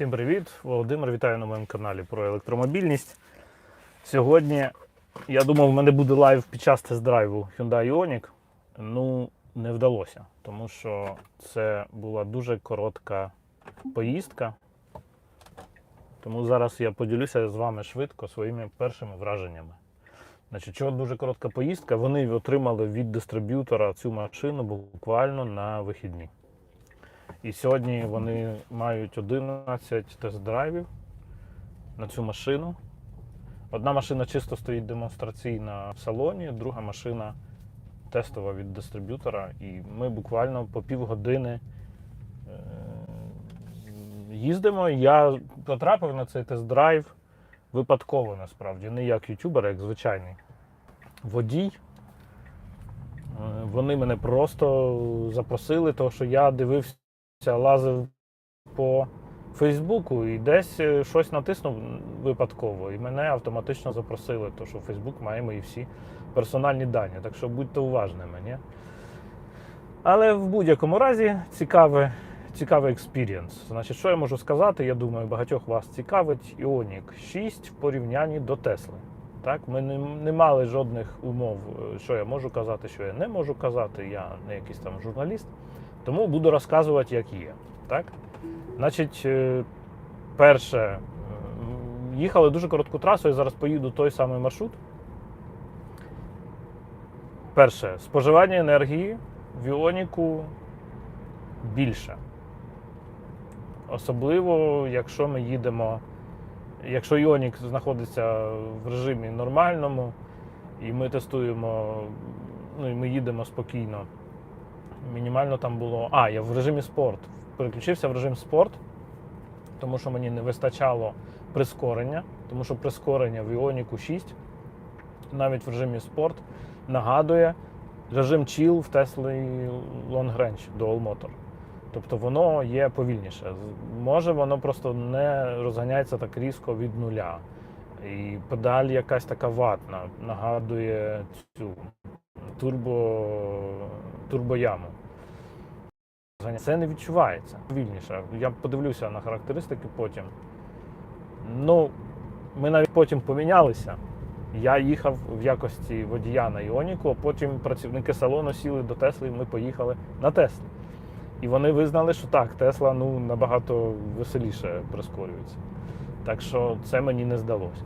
Всім привіт! Володимир, вітаю на моєму каналі про електромобільність. Сьогодні я думав, в мене буде лайв під час тест-драйву Hyundai Ioniq. Ну, не вдалося, тому що це була дуже коротка поїздка. Тому зараз я поділюся з вами швидко своїми першими враженнями. Значить, чого дуже коротка поїздка? Вони отримали від дистриб'ютора цю машину буквально на вихідні. І сьогодні вони мають 11 тест-драйвів на цю машину. Одна машина чисто стоїть демонстраційна в салоні, друга машина тестова від дистриб'ютора. І ми буквально по півгодини е, їздимо. Я потрапив на цей тест-драйв випадково насправді, не як ютубер, а як звичайний водій. Е, Вони мене просто запросили, тому що я дивився лазив по Фейсбуку і десь е, щось натиснув випадково, і мене автоматично запросили, тому що Фейсбук має мої всі персональні дані. Так що будьте уважними. Ні? Але в будь-якому разі цікаве, цікавий експірієнс. Значить, що я можу сказати? Я думаю, багатьох вас цікавить Ioniq 6 в порівнянні до Тесли. Так, ми не, не мали жодних умов, е, що я можу казати, що я не можу казати. Я не якийсь там журналіст. Тому буду розказувати, як є. Так? Значить, е, перше, е, їхали дуже коротку трасу, я зараз поїду той самий маршрут. Перше, споживання енергії в Іоніку більше. Особливо, якщо ми їдемо, якщо Іонік знаходиться в режимі нормальному, і ми тестуємо, ну і ми їдемо спокійно. Мінімально там було. А, я в режимі спорт. Переключився в режим спорт, тому що мені не вистачало прискорення, тому що прискорення в Іоніку 6, навіть в режимі спорт, нагадує режим chill в Tesla Long Range Dual Motor. Тобто воно є повільніше. Може, воно просто не розганяється так різко від нуля. І педаль якась така ватна, нагадує цю турбо, турбояму. Це не відчувається вільніше. Я подивлюся на характеристики потім. Ну, ми навіть потім помінялися. Я їхав в якості водія на Іоніку, а потім працівники салону сіли до Тесли, і ми поїхали на Теслі. І вони визнали, що так, Тесла ну, набагато веселіше прискорюється. Так що це мені не здалося.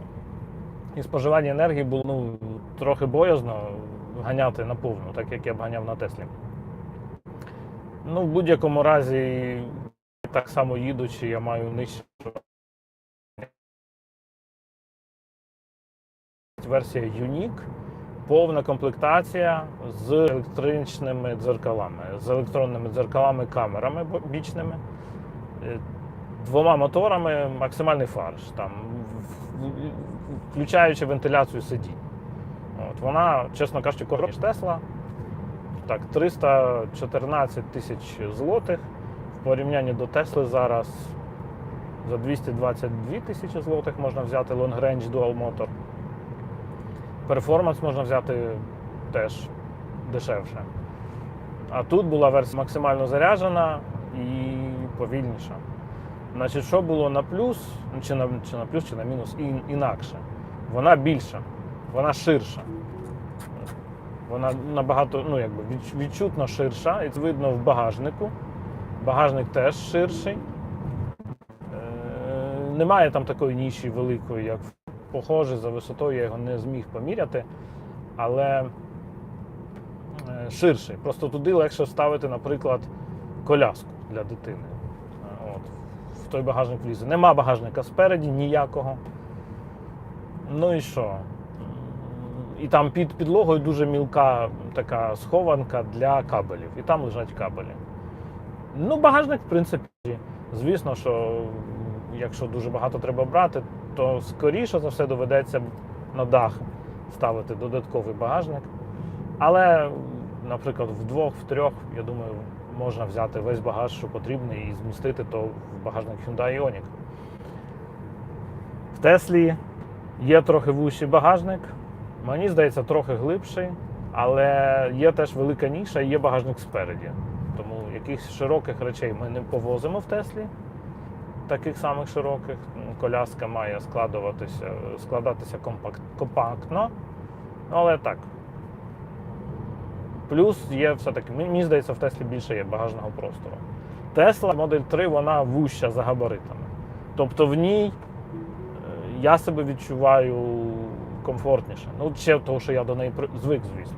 І споживання енергії було ну, трохи боязно ганяти на повну, так як я б ганяв на Теслі. Ну, в будь-якому разі, так само їдучи, я маю нижче. Версія Unique, повна комплектація з електричними дзеркалами, з електронними дзеркалами, камерами бічними, е, двома моторами, максимальний фарш, там, включаючи вентиляцію сидінь. От, вона, чесно кажучи, коротше, Тесла. Так, 314 тисяч злотих. В порівнянні до Тесли зараз за 222 тисячі злотих можна взяти Long Range Dual Motor. Перформанс можна взяти теж дешевше. А тут була версія максимально заряджена і повільніша. Значить, що було на плюс, ну, чи на, чи на плюс, чи на мінус, і, інакше. Вона більша, вона ширша. Вона набагато ну, якби, відч- відчутно ширша, і це видно в багажнику. Багажник теж ширший. Е, немає там такої ніші великої, як похоже за висотою, я його не зміг поміряти, але е, ширший. Просто туди легше вставити, наприклад, коляску для дитини. Той багажник влізе. Нема багажника спереді ніякого. Ну і що? І там під підлогою дуже мілка така схованка для кабелів. І там лежать кабелі. Ну, багажник, в принципі, звісно, що якщо дуже багато треба брати, то скоріше за все доведеться на дах ставити додатковий багажник. Але, наприклад, вдвох, в трьох, я думаю, можна взяти весь багаж, що потрібний, і змістити то в багажник Hyundai Ioniq. В Теслі є трохи вущий багажник, мені здається, трохи глибший, але є теж велика ніша і є багажник спереді. Тому якихось широких речей ми не повозимо в Теслі. таких самих широких. Коляска має складуватися, складатися компакт, компактно. Ну, але так. Плюс є все-таки, мені здається, в Теслі більше є багажного простору. Тесла Модель 3 вона вуща за габаритами. Тобто в ній е, я себе відчуваю комфортніше. Ну, ще того, що я до неї звик, звісно.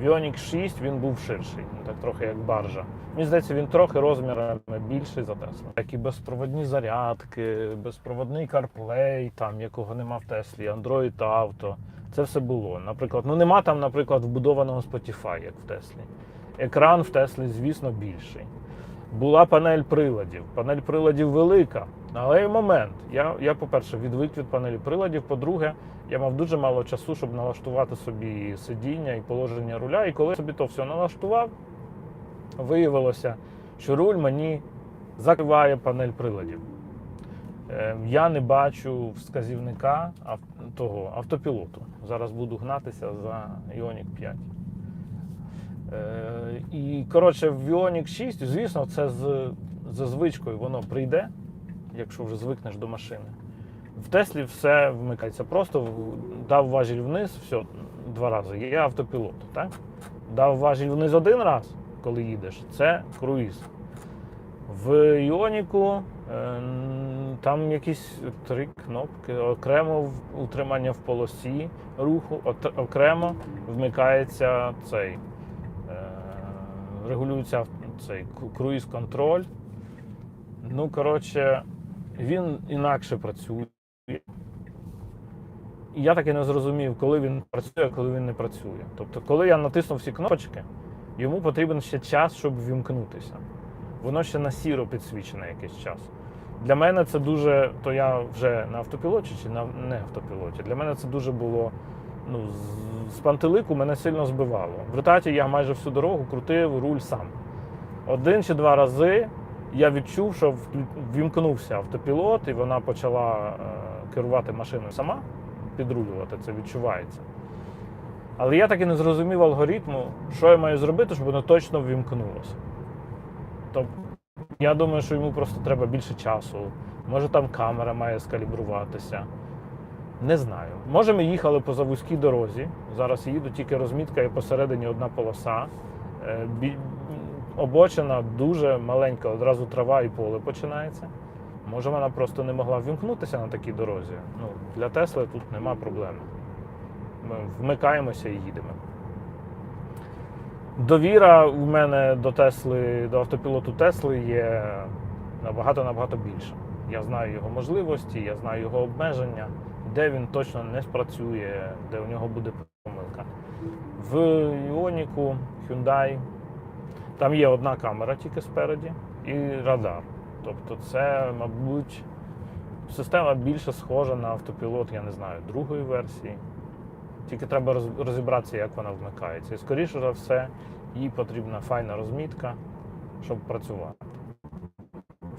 Віонік 6 він був ширший, ну, так трохи як баржа. Мені здається, він трохи розмірами більший за Теслу. Такі безпроводні зарядки, безпроводний CarPlay, там, якого нема в Теслі, Android Auto. Це все було. Наприклад, ну нема там, наприклад, вбудованого Spotify, як в Теслі. Екран в Теслі, звісно, більший. Була панель приладів. Панель приладів велика. Але є момент. Я, я по-перше, відвик від панелі приладів. По-друге, я мав дуже мало часу, щоб налаштувати собі сидіння і положення руля. І коли собі то все налаштував, виявилося, що руль мені закриває панель приладів. Е, Я не бачу вказівника того автопілоту. Зараз буду гнатися за Ioniq 5. Е, І коротше, в Ioniq 6, звісно, це з, за звичкою воно прийде, якщо вже звикнеш до машини. В Теслі все вмикається. Просто дав важіль вниз, все, два рази. Є автопілот. Так? Дав важіль вниз один раз, коли їдеш, це круїз. В Іоніку е, там якісь три кнопки, окремо утримання в полосі руху, окремо вмикається цей, е, регулюється цей круїз-контроль. Ну, коротше, він інакше працює. І я так і не зрозумів, коли він працює, а коли він не працює. Тобто, коли я натиснув всі кнопочки, йому потрібен ще час, щоб вімкнутися. Воно ще на сіро підсвічене якийсь час. Для мене це дуже, то я вже на автопілоті чи на не автопілоті. Для мене це дуже було ну, з, пантелику мене сильно збивало. В результаті я майже всю дорогу крутив руль сам. Один чи два рази я відчув, що ввімкнувся автопілот, і вона почала е, керувати машиною сама, підрулювати, це відчувається. Але я так і не зрозумів алгоритму, що я маю зробити, щоб воно точно ввімкнулося. Тобто, я думаю, що йому просто треба більше часу. Може там камера має скалібруватися. Не знаю. Може, ми їхали по завузькій дорозі. Зараз їду, тільки розмітка і посередині одна полоса. Обочина дуже маленька, одразу трава і поле починається. Може, вона просто не могла ввімкнутися на такій дорозі. Ну, для Тесли тут нема проблеми. Ми вмикаємося і їдемо. Довіра у мене до Тесли, до автопілоту Тесли є набагато набагато більша. Я знаю його можливості, я знаю його обмеження, де він точно не спрацює, де у нього буде помилка. В Іоніку, Hyundai там є одна камера тільки спереді і радар. Тобто, це, мабуть, система більше схожа на автопілот, я не знаю, другої версії. Тільки треба розібратися, як вона вмикається. І скоріше за все, їй потрібна файна розмітка, щоб працювати.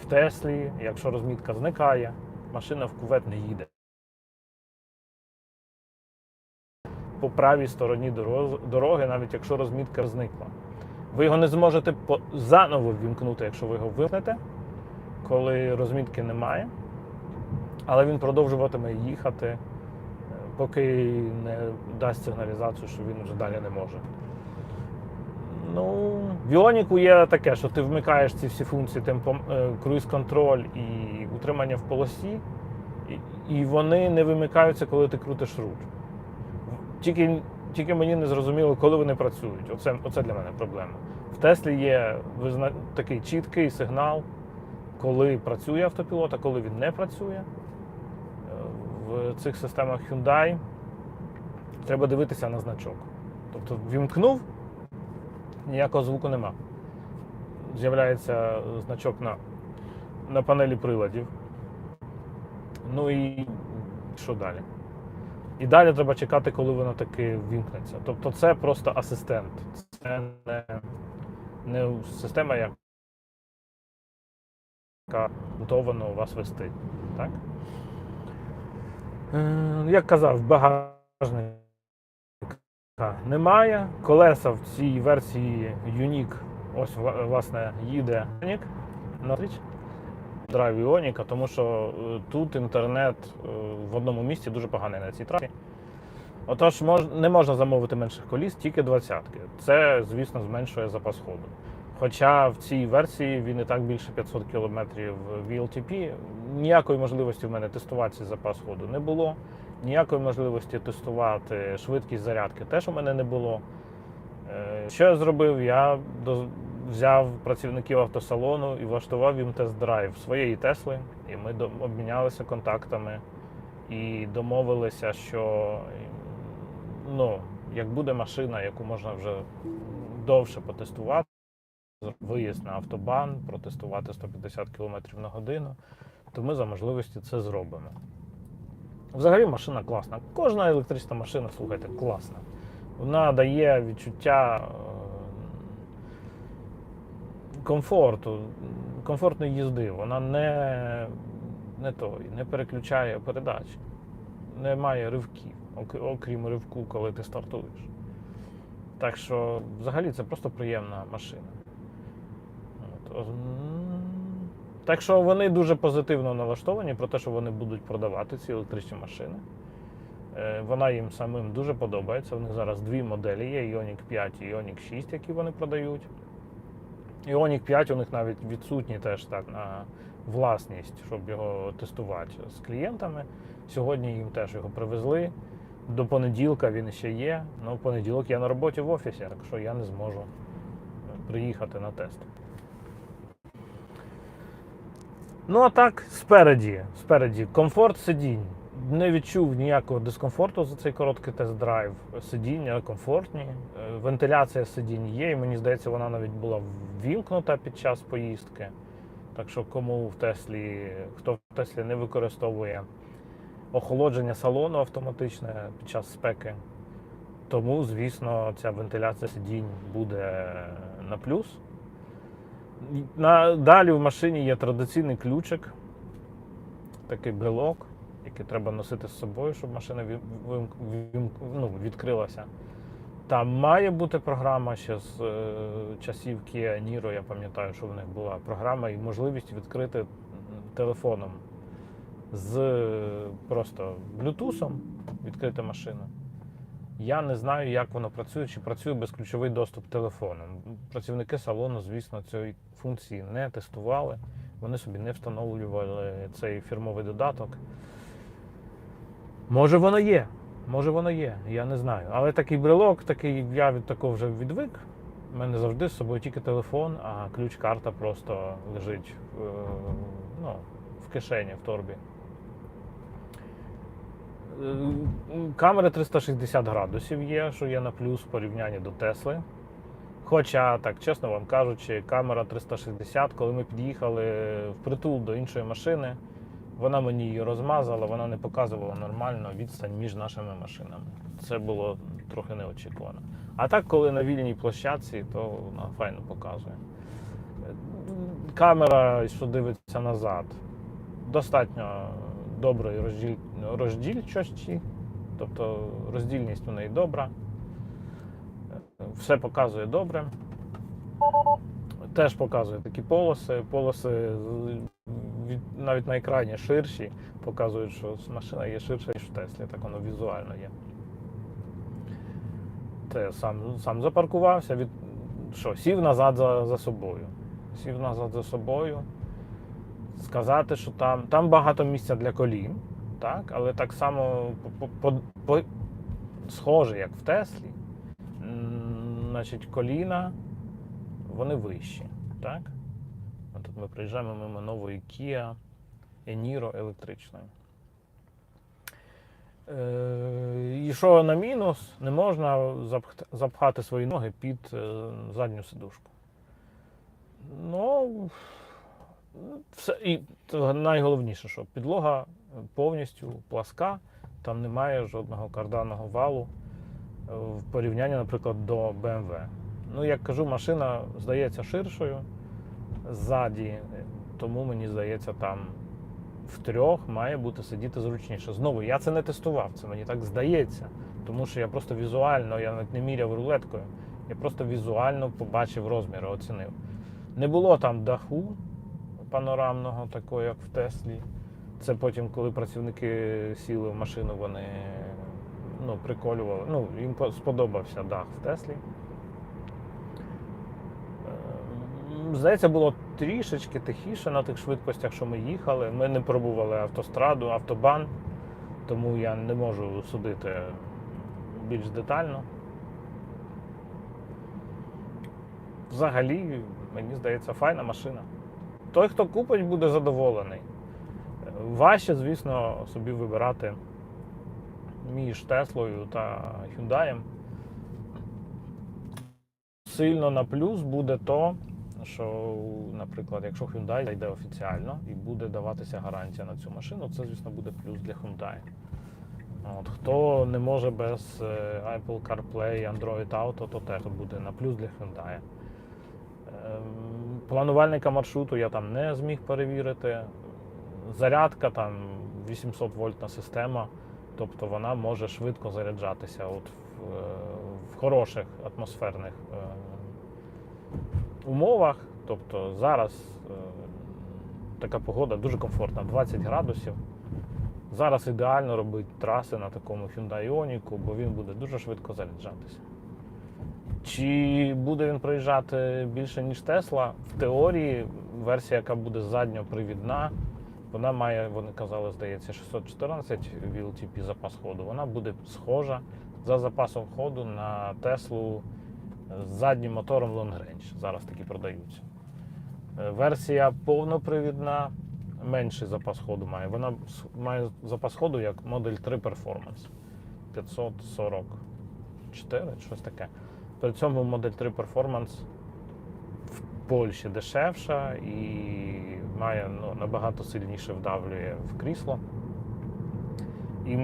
В Теслі, якщо розмітка зникає, машина в кувет не їде. По правій стороні дороги, навіть якщо розмітка зникла. Ви його не зможете заново ввімкнути, якщо ви його вимкнете, коли розмітки немає. Але він продовжуватиме їхати, е, поки не дасть сигналізацію, що він вже далі не може. Ну, в Іоніку є таке, що ти вмикаєш ці всі функції, темпом, е, круїз-контроль і утримання в полосі, і вони не вимикаються, коли ти крутиш руль. Тільки, тільки мені не зрозуміло, коли вони працюють. Оце, оце для мене проблема. В Теслі є визна... такий чіткий сигнал, коли працює автопілот, а коли він не працює. Е, В цих системах Hyundai треба дивитися на значок. Тобто вімкнув, ніякого звуку нема. З'являється значок на, на панелі приладів. Ну і що далі? І далі треба чекати, коли воно таки вімкнеться. Тобто це просто асистент. Це не, не система, яка готована у вас вести. Так? Е, Як казав, багажника немає. Колеса в цій версії Unique, ось власне їде на. Драйв Іоніка, тому що е, тут інтернет е, в одному місці дуже поганий на цій трасі. Отож, не можна замовити менших коліс, тільки двадцятки. Це, звісно, зменшує запас ходу. Хоча в цій версії він і так більше 500 км VLTP. Ніякої можливості в мене тестувати цей запас ходу не було. Ніякої можливості тестувати швидкість зарядки теж у мене не було. Е, Що я зробив? Я взяв працівників автосалону і влаштував їм тест-драйв своєї Тесли, і ми обмінялися контактами і домовилися, що ну, як буде машина, яку можна вже довше потестувати, виїзд на автобан, протестувати 150 км на годину, то ми за можливості це зробимо. Взагалі машина класна. Кожна електрична машина, слухайте, класна. Вона дає відчуття комфорту, комфортної їзди. Вона не, не, той, не переключає передачі, не має ривків, окрім ривку, коли ти стартуєш. Так що, взагалі, це просто приємна машина. Так що вони дуже позитивно налаштовані про те, що вони будуть продавати ці електричні машини. Е, Вона їм самим дуже подобається. У них зараз дві моделі є: Ioniq 5 і Ioniq 6, які вони продають. Ioniq 5 у них навіть відсутній теж так на власність, щоб його тестувати з клієнтами. Сьогодні їм теж його привезли. До понеділка він ще є. Ну, в понеділок я на роботі в офісі, так що я не зможу приїхати на тест. Ну, а так, спереді, спереді, комфорт сидінь. Не відчув ніякого дискомфорту за цей короткий тест-драйв. Сидіння комфортні, е, вентиляція сидінь є, і мені здається, вона навіть була ввімкнута під час поїздки. Так що кому в Теслі, хто в Теслі не використовує охолодження салону автоматичне під час спеки, тому, звісно, ця вентиляція сидінь буде на плюс. Далі в машині є традиційний ключик, такий брелок, який треба носити з собою, щоб машина ну, відкрилася. Там має бути програма ще з е, часів Kia Niro, я пам'ятаю, що в них була програма і можливість відкрити телефоном з е, просто блютусом відкрити машину. Я не знаю, як воно працює, чи працює безключовий доступ телефоном. Працівники салону, звісно, цієї функції не тестували. Вони собі не встановлювали цей фірмовий додаток. Може, воно є. Може, воно є, я не знаю. Але такий брелок, такий, я від такого вже відвик. У мене завжди з собою тільки телефон, а ключ-карта просто лежить в, е, ну, в кишені, в торбі. Е, Камери 360 градусів є, що є на плюс в порівнянні до Тесли. Хоча, так чесно вам кажучи, камера 360, коли ми під'їхали впритул до іншої машини, вона мені її розмазала, вона не показувала нормально відстань між нашими машинами. Це було трохи неочікувано. А так, коли на вільній площадці, то вона файно показує. Камера, що дивиться назад, достатньо доброї розділь... роздільчості, тобто роздільність у неї добра. Все показує добре. Теж показує такі полоси. Полоси навіть на екрані ширші, показують, що машина є ширша, ніж в Теслі, так воно візуально є. Я сам, сам запаркувався, від, що, сів назад за, за собою. Сів назад за собою. Сказати, що там, там багато місця для колін, так, але так само по, по, по, схоже, як в Теслі. Значить, коліна, вони вищі. Так? Ми приїжджаємо мимо нової Kia Eniro електричної. Е, і що на мінус, не можна запхати свої ноги під е, задню сидушку. Ну, все, і найголовніше, що підлога повністю пласка, там немає жодного карданного валу е, в порівнянні, наприклад, до BMW. Ну, як кажу, машина здається ширшою ззаді, тому мені здається, там в трьох має бути сидіти зручніше. Знову, я це не тестував, це мені так здається, тому що я просто візуально, я навіть не міряв рулеткою, я просто візуально побачив розміри, оцінив. Не було там даху, панорамного, такого, як в Теслі. Це потім, коли працівники сіли в машину, вони ну, приколювали. Ну, їм по- сподобався дах в Теслі. Здається, було трішечки тихіше на тих швидкостях, що ми їхали. Ми не пробували автостраду, автобан, тому я не можу судити більш детально. Взагалі, мені здається, файна машина. Той, хто купить, буде задоволений. Важче, звісно, собі вибирати між Теслою та Hyundai. Сильно на плюс буде то, що, наприклад, якщо Hyundai зайде офіціально і буде даватися гарантія на цю машину, це, звісно, буде плюс для Hyundai. От, хто не може без е, Apple CarPlay, Android Auto, то теж буде на плюс для Hyundai. Ем, Планувальника маршруту я там не зміг перевірити. Зарядка там 800 вольтна система, тобто вона може швидко заряджатися от в, е, в хороших атмосферних е, умовах. Тобто зараз е, така погода дуже комфортна, 20 градусів. Зараз ідеально робити траси на такому Hyundai Ioniq, бо він буде дуже швидко заряджатися. Чи буде він проїжджати більше, ніж Тесла? В теорії версія, яка буде задньопривідна, вона має, вони казали, здається, 614 VLTP запас ходу. Вона буде схожа за запасом ходу на Теслу з заднім мотором Long Range. Зараз такі продаються. Е, Версія повнопривідна, менший запас ходу має. Вона має запас ходу як Model 3 Performance 544, щось таке. При цьому Model 3 Performance в Польщі дешевша і має ну, набагато сильніше вдавлює в крісло. І,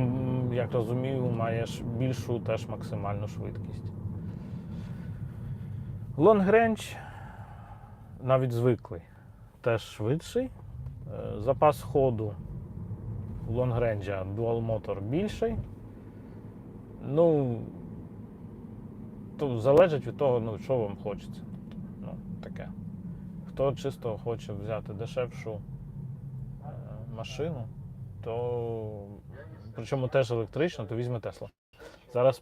як розумію, має більшу теж максимальну швидкість. Range навіть звиклий, теж швидший. Е, Запас ходу у Dual Motor більший. Ну, то залежить від того, ну, що вам хочеться. Ну, таке. Хто чисто хоче взяти дешевшу е, машину, то причому теж електричну, то візьме Тесла. Зараз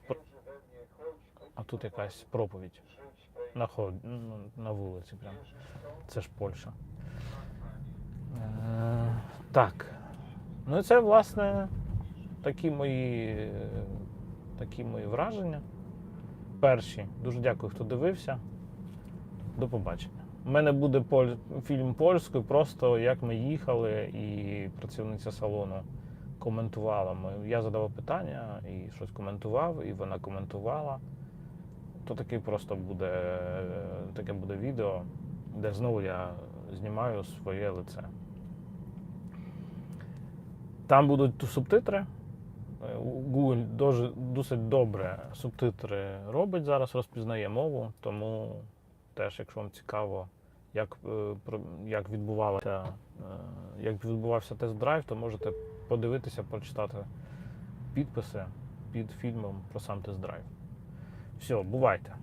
а тут якась проповідь на, ход... ну, на вулиці прямо. Це ж Польща. Е, так. Ну і це, власне, такі мої, такі мої враження. Перші. Дуже дякую, хто дивився. До побачення. У мене буде поль... фільм польською, просто як ми їхали, і працівниця салону коментувала. Я задавав питання і щось коментував, і вона коментувала. То такий просто буде, таке буде відео, де знову я знімаю своє лице. Там будуть субтитри. Е, Google дуже, досить добре субтитри робить зараз, розпізнає мову, тому теж, якщо вам цікаво, як, е, як, відбувалося, е, як відбувався тест-драйв, то можете подивитися, прочитати підписи під фільмом про сам тест-драйв. Все, бувайте!